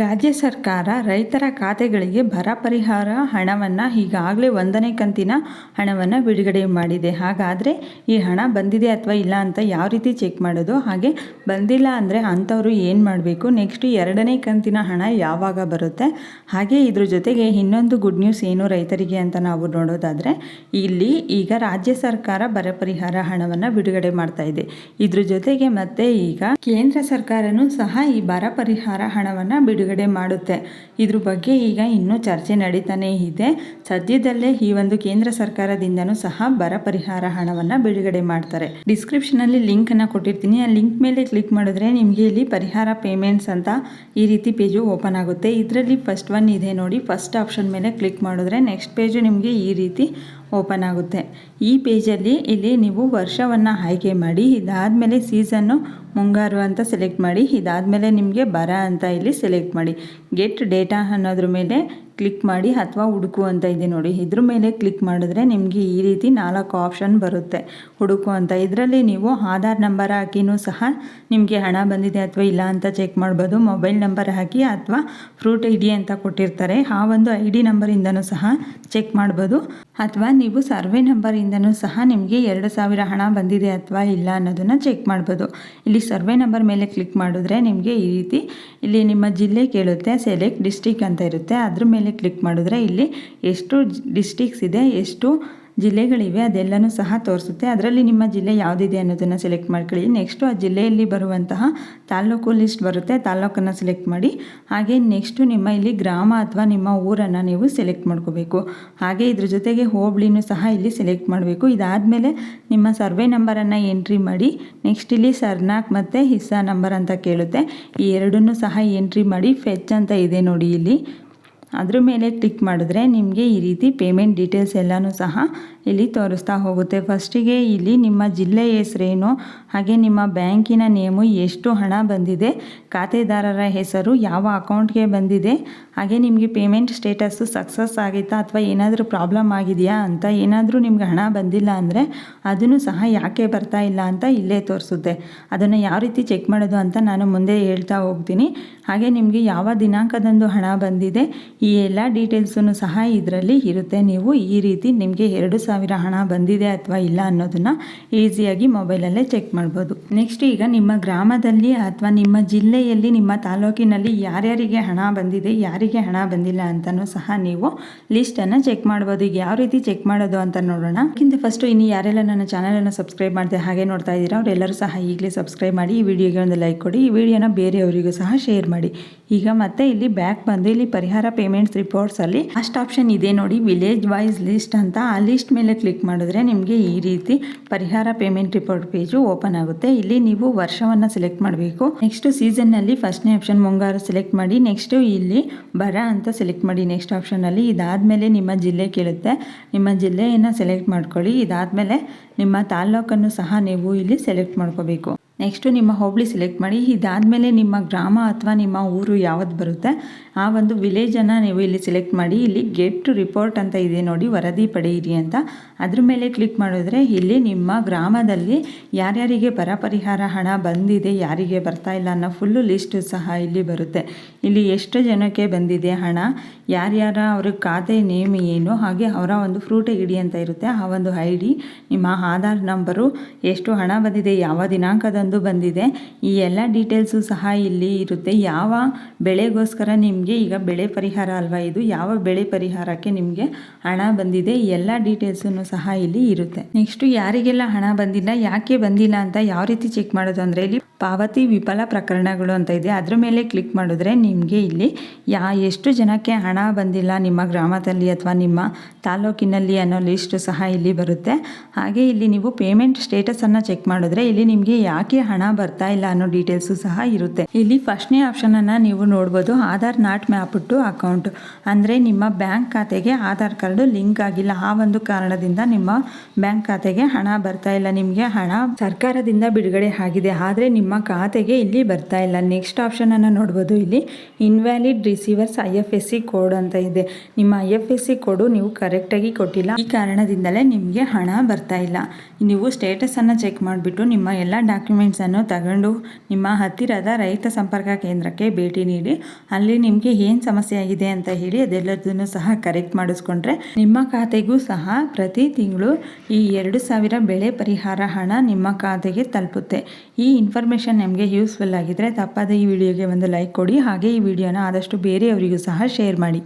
ರಾಜ್ಯ ಸರ್ಕಾರ ರೈತರ ಖಾತೆಗಳಿಗೆ ಬರ ಪರಿಹಾರ ಹಣವನ್ನು ಈಗಾಗಲೇ ಒಂದನೇ ಕಂತಿನ ಹಣವನ್ನು ಬಿಡುಗಡೆ ಮಾಡಿದೆ. ಹಾಗಾದರೆ ಈ ಹಣ ಬಂದಿದೆ ಅಥವಾ ಇಲ್ಲ ಅಂತ ಯಾವ ರೀತಿ ಚೆಕ್ ಮಾಡೋದು? ಹಾಗೆ ಬಂದಿಲ್ಲ ಅಂದರೆ ಅಂಥವರು ಏನು ಮಾಡಬೇಕು? ನೆಕ್ಸ್ಟ್ ಎರಡನೇ ಕಂತಿನ ಹಣ ಯಾವಾಗ ಬರುತ್ತೆ? ಹಾಗೆ ಇದ್ರ ಜೊತೆಗೆ ಇನ್ನೊಂದು ಗುಡ್ ನ್ಯೂಸ್ ಏನು ರೈತರಿಗೆ ಅಂತ ನಾವು ನೋಡೋದಾದರೆ, ಇಲ್ಲಿ ಈಗ ರಾಜ್ಯ ಸರ್ಕಾರ ಬರ ಪರಿಹಾರ ಹಣವನ್ನು ಬಿಡುಗಡೆ ಮಾಡ್ತಾ ಇದೆ. ಇದ್ರ ಜೊತೆಗೆ ಮತ್ತೆ ಈಗ ಕೇಂದ್ರ ಸರ್ಕಾರನೂ ಸಹ ಈ ಬರ ಪರಿಹಾರ ಹಣವನ್ನು ಬಿಡುಗಡೆ ಮಾಡುತ್ತೆ. ಇದ್ರ ಬಗ್ಗೆ ಈಗ ಇನ್ನೂ ಚರ್ಚೆ ನಡೀತಾನೇ ಇದೆ. ಸದ್ಯದಲ್ಲೇ ಈ ಒಂದು ಕೇಂದ್ರ ಸರ್ಕಾರದಿಂದನೂ ಸಹ ಬರ ಪರಿಹಾರ ಹಣವನ್ನು ಬಿಡುಗಡೆ ಮಾಡ್ತಾರೆ. ಡಿಸ್ಕ್ರಿಪ್ಷನಲ್ಲಿ ಲಿಂಕನ್ನು ಕೊಟ್ಟಿರ್ತೀನಿ. ಆ ಲಿಂಕ್ ಮೇಲೆ ಕ್ಲಿಕ್ ಮಾಡಿದ್ರೆ ನಿಮಗೆ ಇಲ್ಲಿ ಪರಿಹಾರ ಪೇಮೆಂಟ್ಸ್ ಅಂತ ಈ ರೀತಿ ಪೇಜು ಓಪನ್ ಆಗುತ್ತೆ. ಇದರಲ್ಲಿ ಫಸ್ಟ್ ಒನ್ ಇದೆ ನೋಡಿ. ಫಸ್ಟ್ ಆಪ್ಷನ್ ಮೇಲೆ ಕ್ಲಿಕ್ ಮಾಡಿದ್ರೆ ನೆಕ್ಸ್ಟ್ ಪೇಜು ನಿಮಗೆ ಈ ರೀತಿ ಓಪನ್ ಆಗುತ್ತೆ. ಈ ಪೇಜಲ್ಲಿ ಇಲ್ಲಿ ನೀವು ವರ್ಷವನ್ನು ಆಯ್ಕೆ ಮಾಡಿ, ಇದಾದಮೇಲೆ ಸೀಸನ್ನು ಮುಂಗಾರು ಅಂತ ಸೆಲೆಕ್ಟ್ ಮಾಡಿ, ಇದಾದಮೇಲೆ ನಿಮಗೆ ಬರ ಅಂತ ಇಲ್ಲಿ ಸೆಲೆಕ್ಟ್ ಮಾಡಿ. ಗೆಟ್ ಡೇಟಾ ಅನ್ನೋದ್ರ ಮೇಲೆ ಕ್ಲಿಕ್ ಮಾಡಿ ಅಥವಾ ಹುಡುಕು ಅಂತ ಇದೆ ನೋಡಿ. ಇದ್ರ ಮೇಲೆ ಕ್ಲಿಕ್ ಮಾಡಿದ್ರೆ ನಿಮಗೆ ಈ ರೀತಿ ನಾಲ್ಕು ಆಪ್ಷನ್ ಬರುತ್ತೆ. ಹುಡುಕು ಅಂತ. ಇದರಲ್ಲಿ ನೀವು ಆಧಾರ್ ನಂಬರ್ ಹಾಕಿನೂ ಸಹ ನಿಮಗೆ ಹಣ ಬಂದಿದೆ ಅಥವಾ ಇಲ್ಲ ಅಂತ ಚೆಕ್ ಮಾಡ್ಬೋದು. ಮೊಬೈಲ್ ನಂಬರ್ ಹಾಕಿ ಅಥವಾ ಫ್ರೂಟ್ ಐ ಅಂತ ಕೊಟ್ಟಿರ್ತಾರೆ. ಆ ಒಂದು ಐ ಡಿ ನಂಬರಿಂದನೂ ಸಹ ಚೆಕ್ ಮಾಡ್ಬೋದು. ಅಥವಾ ನೀವು ಸರ್ವೆ ನಂಬರಿಂದನೂ ಸಹ ನಿಮಗೆ ಎರಡು ಸಾವಿರ ಹಣ ಬಂದಿದೆ ಅಥವಾ ಇಲ್ಲ ಅನ್ನೋದನ್ನು ಚೆಕ್ ಮಾಡ್ಬೋದು. ಇಲ್ಲಿ ಸರ್ವೆ ನಂಬರ್ ಮೇಲೆ ಕ್ಲಿಕ್ ಮಾಡಿದ್ರೆ ನಿಮಗೆ ಈ ರೀತಿ ಇಲ್ಲಿ ನಿಮ್ಮ ಜಿಲ್ಲೆ ಕೇಳುತ್ತೆ. ಸೆಲೆಕ್ಟ್ ಡಿಸ್ಟಿಕ್ ಅಂತ ಇರುತ್ತೆ. ಅದ್ರ ಮೇಲೆ ಕ್ಲಿಕ್ ಮಾಡಿದ್ರೆ ಇಲ್ಲಿ ಎಷ್ಟು ಡಿಸ್ಟಿಕ್ಸ್ ಇದೆ, ಎಷ್ಟು ಜಿಲ್ಲೆಗಳಿವೆ ಅದೆಲ್ಲನೂ ಸಹ ತೋರಿಸುತ್ತೆ. ಅದರಲ್ಲಿ ನಿಮ್ಮ ಜಿಲ್ಲೆ ಯಾವುದಿದೆ ಅನ್ನೋದನ್ನು ಸೆಲೆಕ್ಟ್ ಮಾಡ್ಕೊಳ್ಳಿ. ನೆಕ್ಸ್ಟು ಆ ಜಿಲ್ಲೆಯಲ್ಲಿ ಬರುವಂತಹ ತಾಲೂಕು ಲಿಸ್ಟ್ ಬರುತ್ತೆ ತಾಲೂಕನ್ನು ಸೆಲೆಕ್ಟ್ ಮಾಡಿ. ಹಾಗೆ ನೆಕ್ಸ್ಟು ನಿಮ್ಮ ಇಲ್ಲಿ ಗ್ರಾಮ ಅಥವಾ ನಿಮ್ಮ ಊರನ್ನು ನೀವು ಸೆಲೆಕ್ಟ್ ಮಾಡ್ಕೋಬೇಕು. ಹಾಗೆ ಇದ್ರ ಜೊತೆಗೆ ಹೋಬಳಿನೂ ಸಹ ಇಲ್ಲಿ ಸೆಲೆಕ್ಟ್ ಮಾಡಬೇಕು. ಇದಾದಮೇಲೆ ನಿಮ್ಮ ಸರ್ವೆ ನಂಬರನ್ನು ಎಂಟ್ರಿ ಮಾಡಿ ನೆಕ್ಸ್ಟ್ ಇಲ್ಲಿ ಸರ್ನಾಕ್ ಮತ್ತು ಹಿಸ್ಸಾ ನಂಬರ್ ಅಂತ ಕೇಳುತ್ತೆ. ಈ ಎರಡನ್ನೂ ಸಹ ಎಂಟ್ರಿ ಮಾಡಿ ಫೆಚ್ ಅಂತ ಇದೆ ನೋಡಿ ಇಲ್ಲಿ. ಅದ್ರ ಮೇಲೆ ಕ್ಲಿಕ್ ಮಾಡಿದ್ರೆ ನಿಮಗೆ ಈ ರೀತಿ ಪೇಮೆಂಟ್ ಡೀಟೇಲ್ಸ್ ಎಲ್ಲನೂ ಸಹ ಇಲ್ಲಿ ತೋರಿಸ್ತಾ ಹೋಗುತ್ತೆ. ಫಸ್ಟಿಗೆ ಇಲ್ಲಿ ನಿಮ್ಮ ಜಿಲ್ಲೆ ಹೆಸರೇನು, ಹಾಗೆ ನಿಮ್ಮ ಬ್ಯಾಂಕಿನ ನೇಮು ಎಷ್ಟು ಹಣ ಬಂದಿದೆ, ಖಾತೆದಾರರ ಹೆಸರು ಯಾವ ಅಕೌಂಟ್ಗೆ ಬಂದಿದೆ, ಹಾಗೆ ನಿಮಗೆ ಪೇಮೆಂಟ್ ಸ್ಟೇಟಸ್ಸು ಸಕ್ಸಸ್ ಆಗಿತ್ತಾ ಅಥವಾ ಏನಾದರೂ ಪ್ರಾಬ್ಲಮ್ ಆಗಿದೆಯಾ ಅಂತ ಏನಾದರೂ ನಿಮ್ಗೆ ಹಣ ಬಂದಿಲ್ಲ ಅಂದರೆ ಅದನ್ನು ಸಹ ಯಾಕೆ ಬರ್ತಾ ಇಲ್ಲ ಅಂತ ಇಲ್ಲೇ ತೋರಿಸುತ್ತೆ. ಅದನ್ನು ಯಾವ ರೀತಿ ಚೆಕ್ ಮಾಡೋದು ಅಂತ ನಾನು ಮುಂದೆ ಹೇಳ್ತಾ ಹೋಗ್ತೀನಿ. ಹಾಗೆ ನಿಮಗೆ ಯಾವ ದಿನಾಂಕದಂದು ಹಣ ಬಂದಿದೆ ಈ ಎಲ್ಲ ಡೀಟೇಲ್ಸೂ ಸಹ ಇದರಲ್ಲಿ ಇರುತ್ತೆ. ನೀವು ಈ ರೀತಿ ನಿಮಗೆ ಎರಡು ಸಾವಿರ ಹಣ ಬಂದಿದೆ ಅಥವಾ ಇಲ್ಲ ಅನ್ನೋದನ್ನು ಈಸಿಯಾಗಿ ಮೊಬೈಲಲ್ಲೇ ಚೆಕ್ ಮಾಡ್ಬೋದು. ನೆಕ್ಸ್ಟ್ ಈಗ ನಿಮ್ಮ ಗ್ರಾಮದಲ್ಲಿ ಅಥವಾ ನಿಮ್ಮ ಜಿಲ್ಲೆಯಲ್ಲಿ, ನಿಮ್ಮ ತಾಲೂಕಿನಲ್ಲಿ ಯಾರ್ಯಾರಿಗೆ ಹಣ ಬಂದಿದೆ, ಯಾರಿಗೆ ಹಣ ಬಂದಿಲ್ಲ ಅಂತಲೂ ಸಹ ನೀವು ಲಿಸ್ಟನ್ನು ಚೆಕ್ ಮಾಡ್ಬೋದು. ಈಗ ಯಾವ ರೀತಿ ಚೆಕ್ ಮಾಡೋದು ಅಂತ ನೋಡೋಣ. ಅದಕ್ಕಿಂತ ಫಸ್ಟು ಇನ್ನು ಯಾರೆಲ್ಲ ನನ್ನ ಚಾನಲನ್ನು ಸಬ್ಸ್ಕ್ರೈಬ್ ಮಾಡಿದೆ ಹಾಗೆ ನೋಡ್ತಾ ಇದ್ದೀರಾ, ಅವರೆಲ್ಲರೂ ಸಹ ಈಗಲೇ ಸಬ್ಸ್ಕ್ರೈಬ್ ಮಾಡಿ, ಈ ವಿಡಿಯೋಗೆ ಒಂದು ಲೈಕ್ ಕೊಡಿ. ಈ ವಿಡಿಯೋನ ಬೇರೆಯವರಿಗೂ ಸಹ ಶೇರ್ ಮಾಡಿ. ಈಗ ಮತ್ತೆ ಇಲ್ಲಿ ಬ್ಯಾಕ್ ಬಂದು ಇಲ್ಲಿ ಪರಿಹಾರ ಪೇಮೆಂಟ್ಸ್ ರಿಪೋರ್ಟ್ಸ್ ಅಲ್ಲಿ ಫಸ್ಟ್ ಆಪ್ಷನ್ ಇದೆ ನೋಡಿ ವಿಲೇಜ್ ವೈಸ್ ಲಿಸ್ಟ್ ಅಂತ. ಆ ಲಿಸ್ಟ್ ಮೇಲೆ ಕ್ಲಿಕ್ ಮಾಡಿದ್ರೆ ನಿಮಗೆ ಈ ರೀತಿ ಪರಿಹಾರ ಪೇಮೆಂಟ್ ರಿಪೋರ್ಟ್ ಪೇಜು ಓಪನ್ ಆಗುತ್ತೆ. ಇಲ್ಲಿ ನೀವು ವರ್ಷವನ್ನು ಸೆಲೆಕ್ಟ್ ಮಾಡಬೇಕು. ನೆಕ್ಸ್ಟ್ ಸೀಸನ್ ಸೀಸನ್ನಲ್ಲಿ ಫಸ್ಟ್ನೇ ಆಪ್ಷನ್ ಮುಂಗಾರು ಸೆಲೆಕ್ಟ್ ಮಾಡಿ ನೆಕ್ಸ್ಟ್ ಇಲ್ಲಿ ಬರ ಅಂತ ಸೆಲೆಕ್ಟ್ ಮಾಡಿ ನೆಕ್ಸ್ಟ್ ಆಪ್ಷನ್ ಅಲ್ಲಿ. ಇದಾದಮೇಲೆ ನಿಮ್ಮ ಜಿಲ್ಲೆ ಕೇಳುತ್ತೆ. ನಿಮ್ಮ ಜಿಲ್ಲೆಯನ್ನು ಸೆಲೆಕ್ಟ್ ಮಾಡ್ಕೊಳ್ಳಿ. ಇದಾದಮೇಲೆ ನಿಮ್ಮ ತಾಲ್ಲೂಕನ್ನು ಸಹ ನೀವು ಇಲ್ಲಿ ಸೆಲೆಕ್ಟ್ ಮಾಡ್ಕೋಬೇಕು. ನೆಕ್ಸ್ಟು ನಿಮ್ಮ ಹೋಬಳಿ ಸೆಲೆಕ್ಟ್ ಮಾಡಿ, ಇದಾದಮೇಲೆ ನಿಮ್ಮ ಗ್ರಾಮ ಅಥವಾ ನಿಮ್ಮ ಊರು ಯಾವ್ದು ಬರುತ್ತೆ, ಆ ಒಂದು ವಿಲೇಜನ್ನು ನೀವು ಇಲ್ಲಿ ಸೆಲೆಕ್ಟ್ ಮಾಡಿ, ಇಲ್ಲಿ ಗೆಟ್ ರಿಪೋರ್ಟ್ ಅಂತ ಇದೆ ನೋಡಿ, ವರದಿ ಪಡೆಯಿರಿ ಅಂತ. ಅದ್ರ ಮೇಲೆ ಕ್ಲಿಕ್ ಮಾಡಿದ್ರೆ ಇಲ್ಲಿ ನಿಮ್ಮ ಗ್ರಾಮದಲ್ಲಿ ಯಾರ್ಯಾರಿಗೆ ಬರ ಪರಿಹಾರ ಹಣ ಬಂದಿದೆ, ಯಾರಿಗೆ ಬರ್ತಾ ಇಲ್ಲ ಅನ್ನೋ ಫುಲ್ಲು ಲಿಸ್ಟು ಸಹ ಇಲ್ಲಿ ಬರುತ್ತೆ. ಇಲ್ಲಿ ಎಷ್ಟು ಜನಕ್ಕೆ ಬಂದಿದೆ ಹಣ, ಯಾರ್ಯಾರ ಅವ್ರ ಖಾತೆ ನೇಮ್ ಏನು, ಹಾಗೆ ಅವರ ಒಂದು ಫ್ರೂಟ್ ಐ ಅಂತ ಇರುತ್ತೆ, ಆ ಒಂದು ಐ ಡಿ ನಿಮ್ಮ ಆಧಾರ್ ನಂಬರು ಎಷ್ಟು ಹಣ ಬಂದಿದೆ, ಯಾವ ದಿನಾಂಕದಂದು ಬಂದಿದೆ. ಈ ಎಲ್ಲ ಡೀಟೇಲ್ಸು ಸಹ ಇಲ್ಲಿ ಇರುತ್ತೆ. ಯಾವ ಬೆಳೆಗೋಸ್ಕರ ನಿಮಗೆ ಈಗ ಬೆಳೆ ಪರಿಹಾರ ಅಲ್ವಾ ಇದು? ಯಾವ ಬೆಳೆ ಪರಿಹಾರಕ್ಕೆ ನಿಮಗೆ ಹಣ ಬಂದಿದೆ? ಈ ಎಲ್ಲ ಡೀಟೇಲ್ಸನ್ನು ಸಹ ಇಲ್ಲಿ ಇರುತ್ತೆ. ನೆಕ್ಸ್ಟು ಯಾರಿಗೆಲ್ಲ ಹಣ ಬಂದಿಲ್ಲ, ಯಾಕೆ ಬಂದಿಲ್ಲ ಅಂತ ಯಾವ ರೀತಿ ಚೆಕ್ ಮಾಡೋದು ಅಂದರೆ ಇಲ್ಲಿ ಪಾವತಿ ವಿಫಲ ಪ್ರಕರಣಗಳು ಅಂತ ಇದೆ. ಅದ್ರ ಮೇಲೆ ಕ್ಲಿಕ್ ಮಾಡಿದ್ರೆ ನಿಮಗೆ ಇಲ್ಲಿ ಯಾ ಎಷ್ಟು ಜನಕ್ಕೆ ಹಣ ಬಂದಿಲ್ಲ ನಿಮ್ಮ ಗ್ರಾಮದಲ್ಲಿ ಅಥವಾ ನಿಮ್ಮ ತಾಲೂಕಿನಲ್ಲಿ ಅನ್ನೋ ಲಿಸ್ಟು ಸಹ ಇಲ್ಲಿ ಬರುತ್ತೆ. ಹಾಗೆ ಇಲ್ಲಿ ನೀವು ಪೇಮೆಂಟ್ ಸ್ಟೇಟಸನ್ನು ಚೆಕ್ ಮಾಡಿದ್ರೆ ಇಲ್ಲಿ ನಿಮಗೆ ಯಾಕೆ ಹಣ ಬರ್ತಾ ಇಲ್ಲ ಅನ್ನೋ ಡೀಟೇಲ್ಸು ಸಹ ಇರುತ್ತೆ. ಇಲ್ಲಿ ಫಸ್ಟ್ನೇ ಅನ್ನ ನೀವು ನೋಡ್ಬೋದು. Aadhaar not map to account. ಅಂದ್ರೆ ನಿಮ್ಮ ಬ್ಯಾಂಕ್ ಖಾತೆಗೆ ಆಧಾರ್ ಕಾರ್ಡ್ ಲಿಂಕ್ ಆಗಿಲ್ಲ. ಆ ಒಂದು ಕಾರಣದಿಂದ ನಿಮ್ಮ ಬ್ಯಾಂಕ್ ಖಾತೆಗೆ ಹಣ ಬರ್ತಾ ಇಲ್ಲ. ನಿಮಗೆ ಹಣ ಸರ್ಕಾರದಿಂದ ಬಿಡುಗಡೆ ಆಗಿದೆ. ಆದರೆ ನಿಮ್ಮ ಖಾತೆಗೆ ಇಲ್ಲಿ ಬರ್ತಾ ಇಲ್ಲ. ನೆಕ್ಸ್ಟ್ ಆಪ್ಷನ್ ಅನ್ನ ನೋಡ್ಬೋದು. ಇಲ್ಲಿ invalid receivers I F S C code ಅಂತ ಇದೆ. ನಿಮ್ಮ I F S C code ನೀವು ಕರೆಕ್ಟಾಗಿ ಕೊಟ್ಟಿಲ್ಲ. ಈ ಕಾರಣದಿಂದಲೇ ನಿಮಗೆ ಹಣ ಬರ್ತಾ ಇಲ್ಲ. ನೀವು ಸ್ಟೇಟಸ್ ಅನ್ನ ಚೆಕ್ ಮಾಡಿಬಿಟ್ಟು ನಿಮ್ಮ ಎಲ್ಲ ಡಾಕ್ಯುಮೆಂಟ್ಸನ್ನು ತಗೊಂಡು ನಿಮ್ಮ ಹತ್ತಿರದ ರೈತ ಸಂಪರ್ಕ ಕೇಂದ್ರಕ್ಕೆ ಭೇಟಿ ನೀಡಿ, ಅಲ್ಲಿ ನಿಮಗೆ ಏನು ಸಮಸ್ಯೆ ಆಗಿದೆ ಅಂತ ಹೇಳಿ ಅದೆಲ್ಲದನ್ನು ಸಹ ಕರೆಕ್ಟ್ ಮಾಡಿಸ್ಕೊಂಡ್ರೆ ನಿಮ್ಮ ಖಾತೆಗೂ ಸಹ ಪ್ರತಿ ತಿಂಗಳು ಈ ಎರಡು ಸಾವಿರ ಬೆಳೆ ಪರಿಹಾರ ಹಣ ನಿಮ್ಮ ಖಾತೆಗೆ ತಲುಪುತ್ತೆ. ಈ ಇನ್ಫಾರ್ಮೇಷನ್ ನಿಮಗೆ ಯೂಸ್ಫುಲ್ ಆಗಿದ್ದರೆ ತಪ್ಪದೇ ಈ ವಿಡಿಯೋಗೆ ಒಂದು ಲೈಕ್ ಕೊಡಿ, ಹಾಗೆ ಈ ವಿಡಿಯೋನ ಆದಷ್ಟು ಬೇರೆಯವರಿಗೂ ಸಹ ಶೇರ್ ಮಾಡಿ.